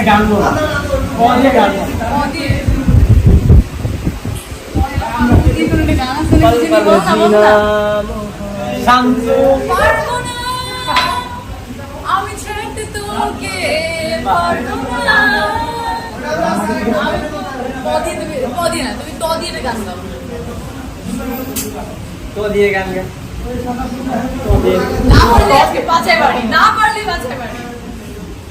আচ্ছা গান বলো ক দিয়ে গান বলো। পল পল জিনা শান্ত আমি ছাড়তে তোকে পারব না দিয়ে গান না পারলে বাঁচাই পারো।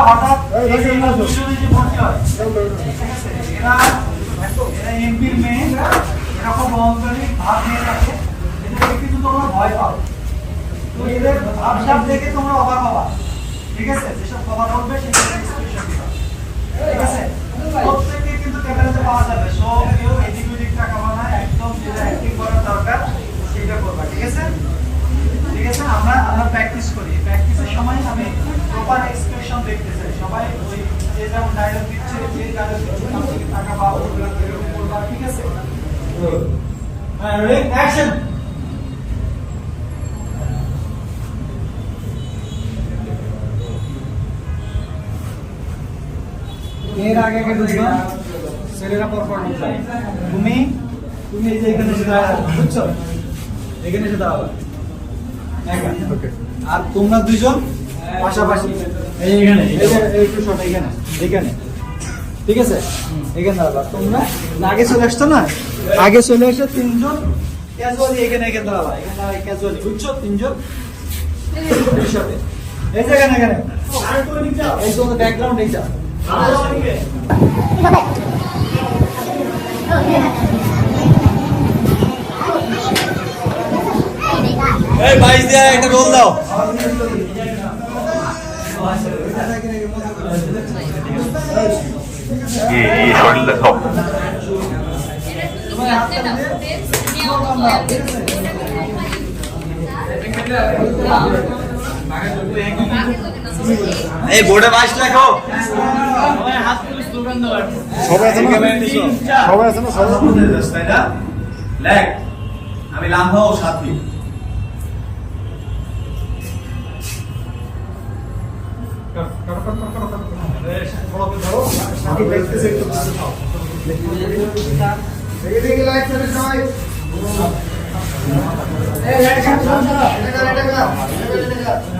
হঠাৎ ভাব নিয়ে থাকে এদেরকে কিন্তু তোমরা ভয় তো এদের দেখে তোমরা অবাক ঠিক আছে যেসব কথা বলবে দিবা ঠিক আছে? প্রত্যেকে কিন্তু ক্যামেরাতে পাওয়া যাবে। সো কেউ এদিক ওদিক টাকা বানায়, একদম যেটা অ্যাক্টিং করার দরকার সেটা করবা, ঠিক আছে? আমরা আমরা প্র্যাকটিস করি। প্র্যাকটিসের সময় আমি প্রপার এক্সপ্রেশন দেখতে চাই। সবাই ওই যে যেমন দিচ্ছে, যে ডায়লগ দিচ্ছে ঠিক আছে? হ্যাঁ এর আগে আগে ঢুকবা ছেলেরা পর পর তুমি তুমি এই যে এখানে এসে দাঁড়াও বুঝছ? এখানে এসে একা। আর তোমরা দুইজন পাশাপাশি। এই এখানে একটু শর্ট এখানে এখানে। ঠিক আছে? এখানে দাঁড়াবা। তোমরা আগে চলে আসতো না? আগে চলে এসে তিনজন ক্যাজুয়ালি এখানে এখানে দাঁড়াবা। এখানে দাঁড়াই ক্যাজুয়ালি বুঝছ? তিনজন এই যে এখানে এখানে। এই তো ব্যাকগ্রাউন্ড এইটা এই, বাইশ দিয়ে একটা রোল দাও। এই এই বোর্ডে বাইশ লেখো। সবাই আছে না সবাই আছে না সবাই তাই না? লেখ। আমি লাম্বা ও সাথী আমার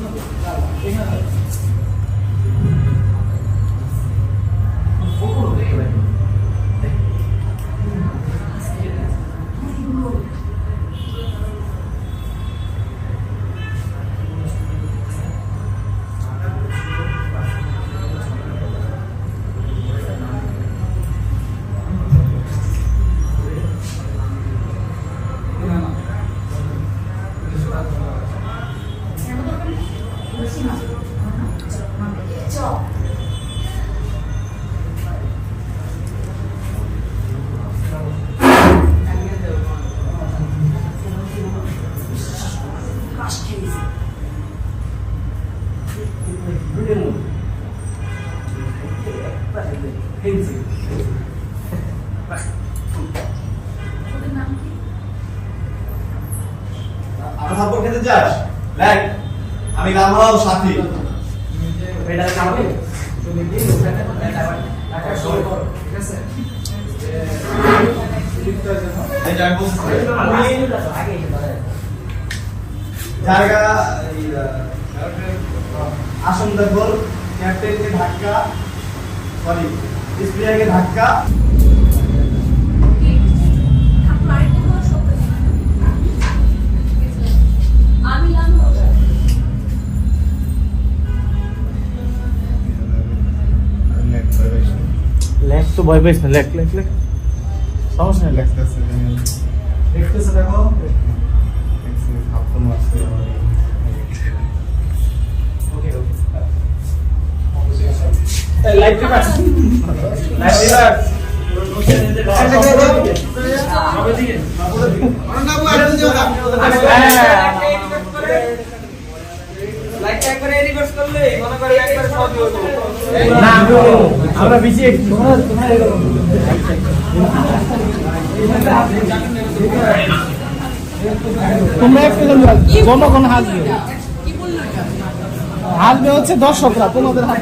খেতে চাস? লেখ আমি লাম্বা ও সাথী। এটা কামাবে তুমি কি ওখানে টাকা শো করো ঠিক আছে? এই যে আমি বলছি আমি আগে জায়গা আসন দেখল ক্যাপ্টেনকে ধাক্কা সরি ধাক্কা। লাম্বা নেক্সট ভয় পাইস না লেখ লেখ লেখ। সমস্যা নেই লেখ। দেখতেছে দেখো। লাইভ রিভার্স না আমরা বেশি তোমরা একটু জনগণ হাসবে হাসবে হচ্ছে দর্শকরা তোমাদের হাত